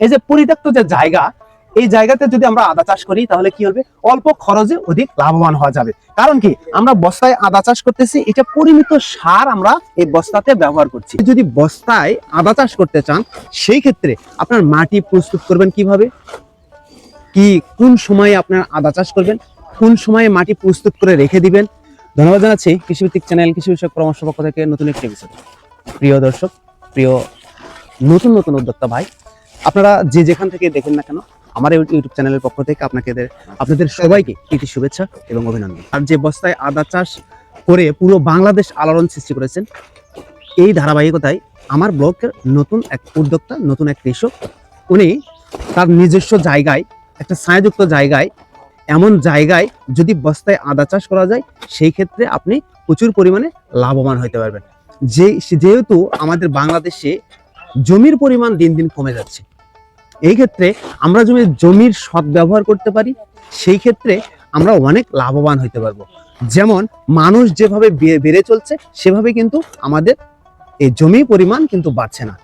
এই যে পরিত্যক্ত যে জায়গা, এই জায়গাতে যদি আমরা আদা চাষ করি, তাহলে কি হবে? অল্প খরচে অধিক লাভবান হওয়া যাবে। কারণ কি? আমরা বস্তায় আদা চাষ করতেছি, এটা পরিমিত সার আমরা এই বস্তাতে ব্যবহার করছি। যদি বস্তায় আদা চাষ করতে চান, সেই ক্ষেত্রে আপনার মাটি প্রস্তুত করবেন কীভাবে? কি, কোন সময়ে আপনার আদা চাষ করবেন? কোন সময়ে মাটি প্রস্তুত করে রেখে দিবেন? ধন্যবাদ জানাচ্ছি কৃষিভিত্তিক চ্যানেল কৃষি বিষয়ক পরামর্শ পক্ষ থেকে নতুন একটি এপিসোড প্রিয় দর্শক, প্রিয় নতুন নতুন উদ্যোক্তা ভাই আপনারা যে যেখান থেকে দেখেন না কেন, আমার ইউটিউব চ্যানেলের পক্ষ থেকে আপনাদের আপনাদের সবাইকে প্রীতি, শুভেচ্ছা এবং অভিনন্দন। আর যে বস্তায় আদা চাষ করে পুরো বাংলাদেশ আলোড়ন সৃষ্টি করেছেন, এই ধারাবাহিকতায় আমার ব্লকের নতুন এক উদ্যোক্তা, নতুন এক কৃষক, উনি তার নিজস্ব জায়গায়, একটা ছায়াযুক্ত জায়গায়, এমন জায়গায় যদি বস্তায় আদা চাষ করা যায়, সেই ক্ষেত্রে আপনি প্রচুর পরিমাণে লাভবান হতে পারবেন। যে যেহেতু আমাদের বাংলাদেশে জমির পরিমাণ দিন দিন কমে যাচ্ছে এই ক্ষেত্রে আমরা জমি জমির সৎ ব্যবহার করতে পারি, সেই ক্ষেত্রে আমরা অনেক লাভবান হতে পারব। যেমন মানুষ যেভাবে বেড়ে চলছে, সেভাবে কিন্তু আমাদের এই জমির পরিমাণ কিন্তু বাড়ছে না।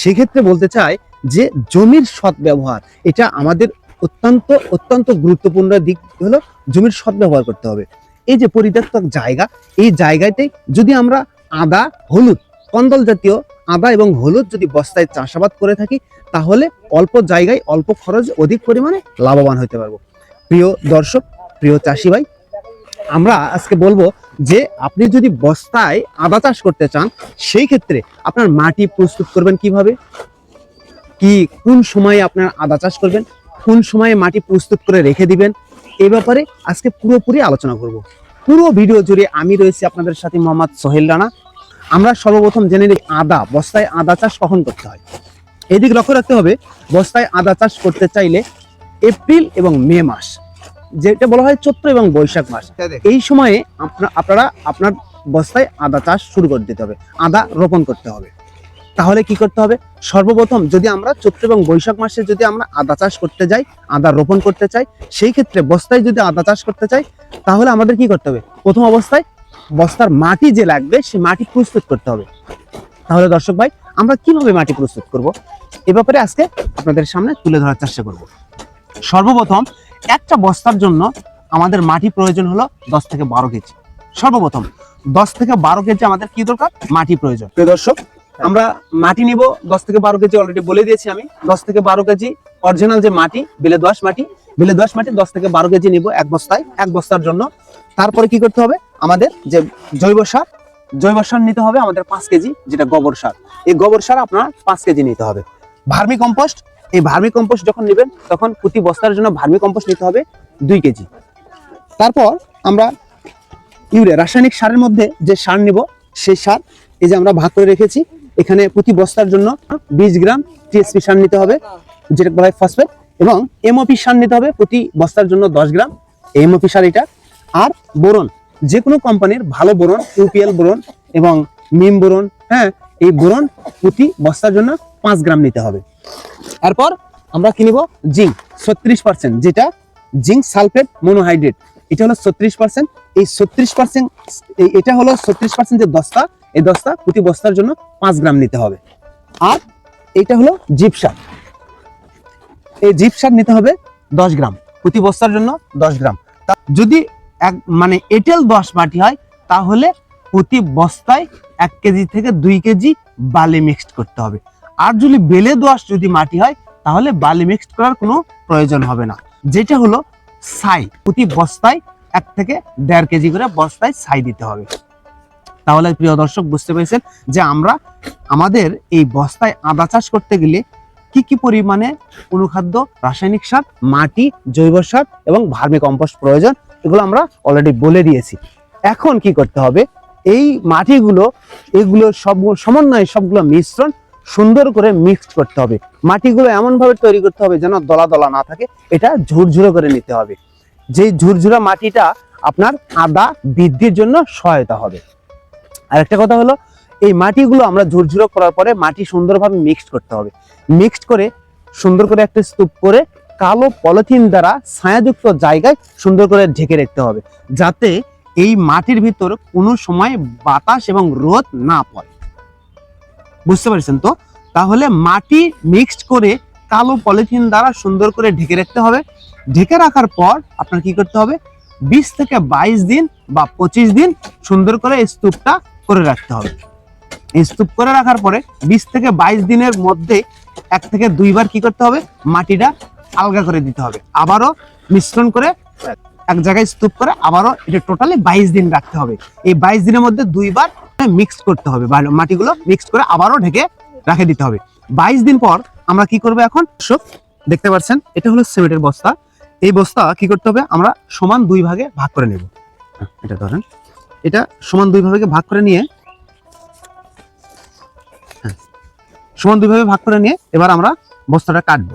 সেক্ষেত্রে বলতে চাই যে জমির সৎ ব্যবহার, এটা আমাদের অত্যন্ত অত্যন্ত গুরুত্বপূর্ণ দিক হলো জমির সৎ ব্যবহার করতে হবে। এই যে পরিত্যক্ত জায়গা, এই জায়গাতে যদি আমরা আদা, হলুদ কন্দল জাতীয়, আদা এবং হলুদ যদি বস্তায় চাষাবাদ করে থাকি, তাহলে অল্প জায়গায় অল্প খরচ অধিক পরিমাণে লাভবান হতে পারব। প্রিয় দর্শক, প্রিয় চাষি ভাই আমরা আজকে বলব যে আপনি যদি বস্তায় আদা চাষ করতে চান, সেই ক্ষেত্রে আপনার মাটি প্রস্তুত করবেন কীভাবে? কি, কোন সময়ে আপনার আদা চাষ করবেন? কোন সময়ে মাটি প্রস্তুত করে রেখে দিবেন? এই ব্যাপারে আজকে পুরোপুরি আলোচনা করব। পুরো ভিডিও জুড়ে আমি রয়েছি আপনাদের সাথে মোহাম্মদ সোহেল রানা। আমরা সর্বপ্রথম জেনে নিই আদা বস্তায় আদা চাষ কখন করতে হয়। এদিক লক্ষ্য রাখতে হবে বস্তায় আদা চাষ করতে চাইলে এপ্রিল এবং মে মাস যেটা বলা হয় চৈত্র এবং বৈশাখ মাস। এই সময়ে আপনা- আপনারা আপনার বস্তায় আদা চাষ শুরু করে দিতে হবে আদা রোপণ করতে হবে। তাহলে কি করতে হবে? সর্বপ্রথম যদি আমরা চৈত্র এবং বৈশাখ মাসে যদি আমরা আদা চাষ করতে যাই আদা রোপণ করতে চাই সেই ক্ষেত্রে বস্তায় যদি আদা চাষ করতে চাই তাহলে আমাদের কি করতে হবে? প্রথম অবস্থায় বস্তার মাটি যে লাগবে, সে মাটি প্রস্তুত করতে হবে। তাহলে দর্শক ভাই, আমরা কীভাবে মাটি প্রস্তুত করব? এ ব্যাপারে আজকে আপনাদের সামনে তুলে ধরার চেষ্টা করব। সর্বপ্রথম একটা বস্তার জন্য আমাদের মাটি প্রয়োজন হলো দশ থেকে বারো কেজি। সর্বপ্রথম দশ থেকে বারো কেজি আমাদের কি দরকার? মাটি প্রয়োজন। প্রিয় দর্শক, আমরা মাটি নিব দশ থেকে বারো কেজি অলরেডি বলে দিয়েছি আমি। দশ থেকে বারো কেজি অরিজিনাল যে মাটি, বেলে দশ মাটি, বেলে দশ মাটি দশ থেকে বারো কেজি নিব এক বস্তায়, এক বস্তার জন্য। তারপরে কি করতে হবে? আমাদের যে জৈব সার জৈব সার নিতে হবে আমাদের পাঁচ কেজি, যেটা গোবর সার। এই গোবর সার আপনার পাঁচ কেজি নিতে হবে। ভার্মি কম্পোস্ট, এই ভার্মি কম্পোস্ট যখন নেবেন, তখন প্রতি বস্তার জন্য ভার্মি কম্পোস্ট নিতে হবে দুই কেজি। তারপর আমরা ইউরিয়া, রাসায়নিক সারের মধ্যে যে সার নিব, সেই সার এই যে আমরা ভাগ করে রেখেছি, এখানে প্রতি বস্তার জন্য বিশ গ্রাম টিএসপি সার নিতে হবে, যেটা বলা হয় ফসফেট, এবং এমওপি সার নিতে হবে প্রতি বস্তার জন্য দশ গ্রাম, এমওপি সার এটা। আর বোরন যে কোনো কোম্পানির ভালো বোরন, ইউপিএল বোরন এবং মিম বোরন হ্যাঁ এই বোরন প্রতি বস্তার জন্য পাঁচ গ্রাম নিতে হবে। এরপর আমরা কি নিব? জিঙ্ক, ছত্রিশ পার্সেন্ট যেটা জিঙ্ক সালফেট মনোহাইড্রেট। এটা হলো ছত্রিশ পার্সেন্ট এই ছত্রিশ পার্সেন্ট এটা হলো ছত্রিশ পার্সেন্ট যে দস্তা, এই দস্তা প্রতি বস্তার জন্য পাঁচ গ্রাম নিতে হবে। আর এটা হলো জিপসার। এই জিপসার নিতে হবে দশ গ্রাম, প্রতি বস্তার জন্য দশ গ্রাম। যদি এক মানে এঁটেল দশ মাটি হয়, তাহলে প্রতি বস্তায় এক কেজি থেকে দুই কেজি বালি মিক্সড করতে হবে। আর যদি বেলে দোয়াশ যদি মাটি হয়, তাহলে বালি মিক্সড করার কোনো প্রয়োজন হবে না। যেটা হলো ছাই, প্রতি বস্তায় এক থেকে দেড় কেজি করে বস্তায় ছাই দিতে হবে। তাহলে প্রিয় দর্শক, বুঝতে পেরেছেন যে আমরা আমাদের এই বস্তায় আদা চাষ করতে গেলে কি কি পরিমাণে অনুখাদ্য, রাসায়নিক সার, মাটি, জৈব সার এবং ভার্মি কম্পোস্ট প্রয়োজন এগুলো আমরা অলরেডি বলে দিয়েছি। এখন কি করতে হবে? এই মাটিগুলো, এগুলো সব সমন্বয়ে সবগুলো মিশ্রণ সুন্দর করে মিক্সড করতে হবে। মাটিগুলো এমন ভাবে তৈরি করতে হবে যেন দলা দলা না থাকে, এটা ঝুরঝুরে করে নিতে হবে। যেই ঝুরঝুরা মাটিটা আপনার আদা বৃদ্ধির জন্য সহায়তা হবে। আর একটা কথা হলো, এই মাটিগুলো আমরা ঝুরঝুরো করার পরে মাটি সুন্দরভাবে মিক্সড করতে হবে। মিক্সড করে সুন্দর করে একটা স্তূপ করে কালো পলিথিন দ্বারা ছায়াযুক্ত জায়গায় সুন্দর করে ঢেকে রাখতে হবে, যাতে এই মাটির ভিতর কোনো সময় বাতাস এবং রোদ না পড়ে। বুঝতে পারছেন তো? তাহলে মাটি মিক্সড করে কালো পলিথিন দ্বারা সুন্দর করে ঢেকে রাখতে হবে। ঢেকে রাখার পর আপনার কি করতে হবে? বিশ থেকে বাইশ দিন বা পঁচিশ দিন সুন্দর করে স্তূপটা করে রাখতে হবে। স্তূপ করে রাখার পরে বিশ থেকে বাইশ দিনের মধ্যে এক থেকে দুইবার কি করতে হবে? মাটিটা আলগা করে দিতে হবে। আবারও মিশ্রণ করে এক জায়গায় স্তূপ করে আবারও এটা টোটালি বাইশ দিন রাখতে হবে। এই বাইশ দিনের মধ্যে দুইবার মিক্স করতে হবে মাটিগুলো মিক্স করে আবারও ঢেকে রাখে দিতে হবে। বাইশ দিন পর আমরা কি করব এখন? দেখতে পাচ্ছেন এটা হলো সিমেন্টের বস্তা। এই বস্তা কি করতে হবে? আমরা সমান দুই ভাগে ভাগ করে নেব। হ্যাঁ, এটা ধরেন। এটা সমান দুই ভাগে ভাগ করে নিয়ে হ্যাঁ, সমান দুই ভাগে ভাগ করে নিয়ে এবার আমরা বস্তাটা কাটবো।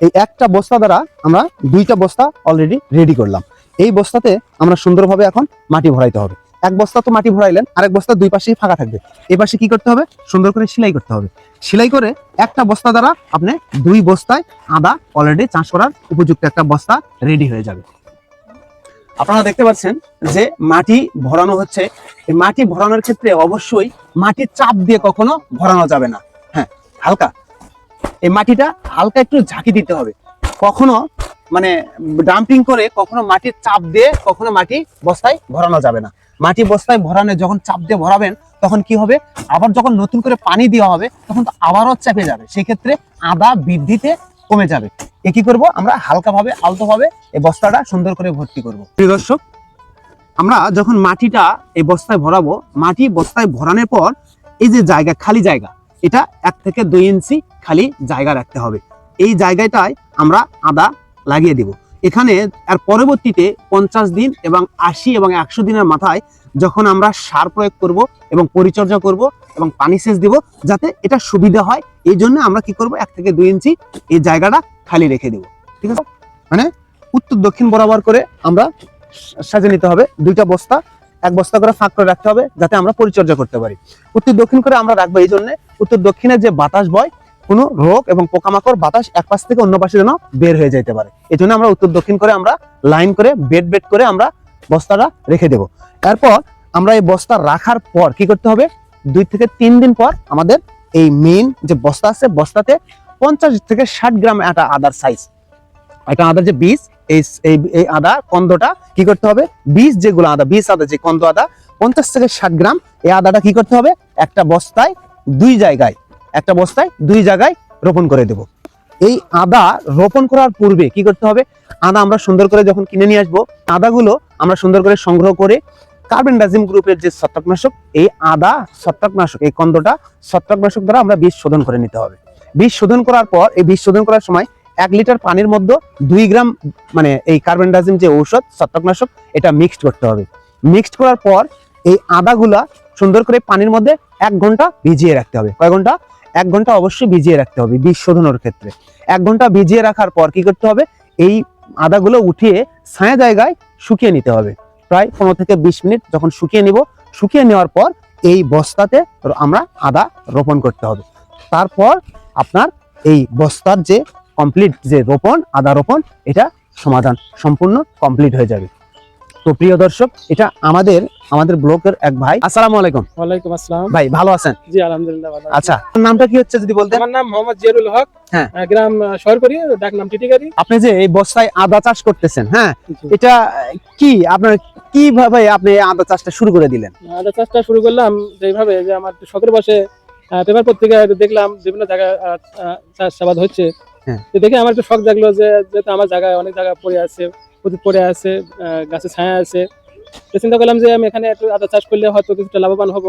এই একটা বস্তা দ্বারা আমরা দুইটা বস্তা অলরেডি রেডি করলাম। এই বস্তাতে আমরা সুন্দরভাবে এখন মাটি ভরাইতে হবে। এক বস্তা তো মাটি ভরাইলেন, আরেক বস্তা দুই পাশেই ফাঁকা থাকবে। এই পাশে কি করতে হবে? সুন্দর করে সেলাই করতে হবে। সেলাই করে একটা বস্তা দ্বারা আপনি দুই বস্তায় আদা অলরেডি চাষ করার উপযুক্ত একটা বস্তা রেডি হয়ে যাবে। আপনারা দেখতে পাচ্ছেন যে মাটি ভরানো হচ্ছে। মাটি ভরানোর ক্ষেত্রে অবশ্যই মাটির চাপ দিয়ে কখনো ভরানো যাবে না। হ্যাঁ হালকা। এই মাটিটা হালকা একটু ঝাঁকি দিতে হবে। কখনো মানে ডাম্পিং করে কখনো মাটির চাপ দিয়ে কখনো মাটি বস্তায় ভরানো যাবে না। মাটি বস্তায় ভরানো যখন চাপ দিয়ে ভরাবেন, তখন কি হবে? আবার যখন নতুন করে পানি দেওয়া হবে, তখন তো আবারও চেপে যাবে। সেক্ষেত্রে আদা বৃদ্ধিতে কমে যাবে। এ কি করব? আমরা হালকাভাবে, আলতোভাবে এই বস্তাটা সুন্দর করে ভর্তি করব। প্রিয় দর্শক, আমরা যখন মাটিটা এই বস্তায় ভরাবো, মাটি বস্তায় ভরানোর পর এই যে জায়গা, খালি জায়গা এটা এক থেকে দুই ইঞ্চি খালি জায়গা রাখতে হবে। এই জায়গাটায় আমরা আদা লাগিয়ে দিব। এখানে আর পরবর্তীতে পঞ্চাশ দিন এবং আশি এবং একশো দিনের মাথায় যখন আমরা সার প্রয়োগ করব এবং পরিচর্যা করব এবং পানি সেচ দিব যাতে এটা সুবিধা হয়, এই জন্য আমরা কি করব? এক থেকে দুই ইঞ্চি এই জায়গাটা খালি রেখে দেব। ঠিক আছে? মানে উত্তর দক্ষিণ বরাবর করে আমরা সাজিয়ে নিতে হবে। দুইটা বস্তা, এক বস্তা করে ফাঁক করে রাখতে হবে যাতে আমরা পরিচর্যা করতে পারি। উত্তর দক্ষিণ করে আমরা রাখব এই জন্য উত্তর দক্ষিণে যে বাতাস বয়, কোনো রোগ এবং পোকামাকড় বাতাস এক পাশ থেকে অন্য পাশে যেন বের হয়ে যেতে পারে। এই জন্য আমরা উত্তর দক্ষিণ করে আমরা লাইন করে বেড বেড করে আমরা বস্তাটা রেখে দেব। তারপর আমরা এই বস্তা রাখার পর কি করতে হবে? দুই থেকে তিন দিন পর আমাদের এই মেইন যে বস্তা আছে, বস্তাতে পঞ্চাশ থেকে ষাট গ্রাম একটা আদার সাইজ একটা আদার যে বীজ, এই এই আদা কন্দটা কি করতে হবে? বীজ যেগুলো আদা, বীজ আদা, যে কন্দ আদা, পঞ্চাশ থেকে ষাট গ্রাম এই আদাটা কি করতে হবে? একটা বস্তায় দুই জায়গায়, একটা বস্তায় দুই জায়গায় রোপণ করে দেব। এই আদা রোপণ করার পূর্বে কি করতে হবে? আদা আমরা সুন্দর করে যখন কিনে নিয়ে আসব, আদাগুলো আমরা সুন্দর করে সংগ্রহ করে কার্বন ডাজিম গ্রুপের যে ছত্রাকনাশক, এই আদা ছত্রাকনাশক, এই কন্দটা ছত্রাকনাশক দ্বারা আমরা বীজ শোধন করে নিতে হবে। বীজ শোধন করার পর, এই বীজ শোধন করার সময় এক লিটার পানির মধ্যে দুই গ্রাম মানে এই কার্বন ডাজিম যে ঔষধ, ছত্রাকনাশক, এটা মিক্সড করতে হবে। মিক্সড করার পর, এই আদাগুলা সুন্দর করে পানির মধ্যে এক ঘণ্টা ভিজিয়ে রাখতে হবে। কয় ঘণ্টা? এক ঘণ্টা অবশ্যই ভিজিয়ে রাখতে হবে বীজ শোধনের ক্ষেত্রে। এক ঘণ্টা ভিজিয়ে রাখার পর কি করতে হবে? এই আদাগুলো উঠিয়ে ছায়া জায়গায় শুকিয়ে নিতে হবে। প্রায় পনেরো থেকে বিশ মিনিট যখন শুকিয়ে নিব, শুকিয়ে নেওয়ার পর এই বস্তাতে আমরা আদা রোপণ করতে হবে। তারপর আপনার এই বস্তার যে কমপ্লিট যে রোপণ, আদা রোপণ, এটা সমাধান সম্পূর্ণ কমপ্লিট হয়ে যাবে। তো প্রিয় দর্শক এটা আমাদের আমাদের ব্লকের এক ভাই। আসসালামু আলাইকুম। ওয়ালাইকুম আসসালাম। ভাই ভালো আছেন? জি আলহামদুলিল্লাহ ভালো আচ্ছা আপনার নামটা কি হচ্ছে যদি বলতেন? আমার নাম মোহাম্মদ জিয়ারুল হক। হ্যাঁ। গ্রাম শহরকরি ডাক নাম টিটিকারি আপনি যে এই বস্তায় আদা চাষ করতেছেন হ্যাঁ এটা কি আপনার কীভাবে আপনি আদা চাষটা শুরু করে দিলেন? আদা চাষটা শুরু করলাম যেভাবে যে আমার শখের বসে পেপার পত্রিকায় দেখলাম বিভিন্ন জায়গায় আহ, আহ, চাষ আবাদ হচ্ছে। হ্যাঁ। তো দেখে আমার একটু শখ জাগলো যে যেহেতু আমার জায়গায় অনেক জায়গা পড়ে আছে প্রচুর পড়ে আছে গাছে ছায়া আছে। তো চিন্তা করলাম যে আমি এখানে একটু আদা চাষ করলে হয়তো কিছুটা লাভবান হব।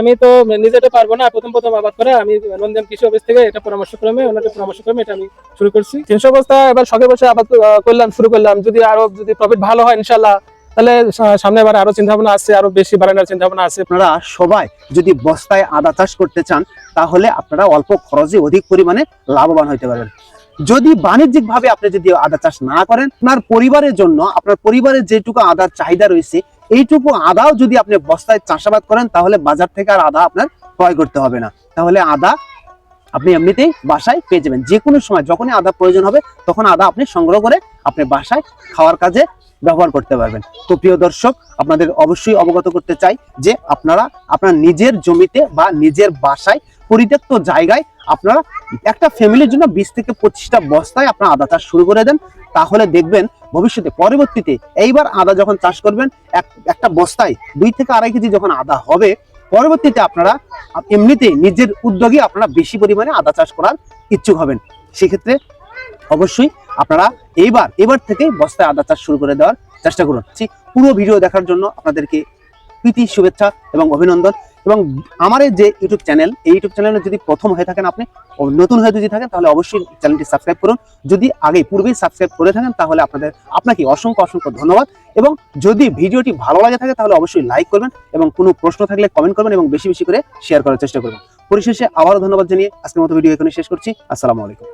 আমি তো নিজে তো পারব না, প্রথম প্রথম আবাদ করে আমি নন্দন কৃষি অফিস থেকে এটা পরামর্শ ক্রমে ওনাকে পরামর্শ ক্রমে এটা আমি শুরু করছি। তিনশো বস্তা এবার শখে বসে আবাদ করলাম, শুরু করলাম। যদি আরও, যদি প্রফিট ভালো হয় ইনশাল্লাহ তাহলে সামনে আবার আরও চিন্তা ভাবনা আছে, আরও বেশি বাড়ানোর চিন্তা ভাবনা আছে। আপনারা সবাই যদি বস্তায় আদা চাষ করতে চান, তাহলে আপনারা অল্প খরচে অধিক পরিমাণে লাভবান হতে পারবেন। যদি বাণিজ্যিক ভাবে আপনি যদি আদা চাষ না করেন, আপনার পরিবারের জন্য, আপনার পরিবারের যেটুকু আদার চাহিদা রয়েছে, এইটুকু আদাও যদি আপনি বস্তায় চাষাবাদ করেন, তাহলে বাজার থেকে আর আদা আপনার ক্রয় করতে হবে না। তাহলে আদা আপনি এমনিতেই বাসায় পেয়ে যাবেন। যে কোনো সময়, যখনই আদা প্রয়োজন হবে, তখন আদা আপনি সংগ্রহ করে আপনি বাসায় খাওয়ার কাজে ব্যবহার করতে পারবেন। তো প্রিয় দর্শক, আপনাদের অবশ্যই অবগত করতে চাই যে আপনারা আপনার নিজের জমিতে বা নিজের বাসায় পরিত্যক্ত জায়গায় আপনারা একটা ফ্যামিলির জন্য বিশ থেকে পঁচিশটা বস্তায় আপনারা আদা চাষ শুরু করে দেন। তাহলে দেখবেন ভবিষ্যতে, পরবর্তীতে এইবার আদা যখন চাষ করবেন, এক, একটা বস্তায় দুই থেকে আড়াই কেজি যখন আদা হবে, পরবর্তীতে আপনারা এমনিতে নিজের উদ্যোগে আপনারা বেশি পরিমাণে আদা চাষ করার ইচ্ছুক হবেন। সেক্ষেত্রে অবশ্যই আপনারা এইবার, এবার থেকে বস্তায় আদা চাষ শুরু করে দেওয়ার চেষ্টা করুন। পুরো ভিডিও দেখার জন্য আপনাদেরকে প্রীতি, শুভেচ্ছা এবং অভিনন্দন। এবং আমার যে ইউটিউব চ্যানেল এই ইউটিউব চ্যানেলে যদি প্রথম হয়ে থাকেন আপনি নতুন হয়ে যদি থাকেন, তাহলে অবশ্যই চ্যানেলটি সাবস্ক্রাইব করুন। যদি আগে পূর্বেই সাবস্ক্রাইব করে থাকেন, তাহলে আপনাদের, আপনাকে অসংখ্য অসংখ্য ধন্যবাদ। এবং যদি ভিডিওটি ভালো লাগে থাকে, তাহলে অবশ্যই লাইক করবেন এবং কোনো প্রশ্ন থাকলে কমেন্ট করবেন এবং বেশি বেশি করে শেয়ার করার চেষ্টা করবেন। পরিশেষে আবারও ধন্যবাদ জানিয়ে আজকের মতো ভিডিও এখানে শেষ করছি। আসসালামু আলাইকুম।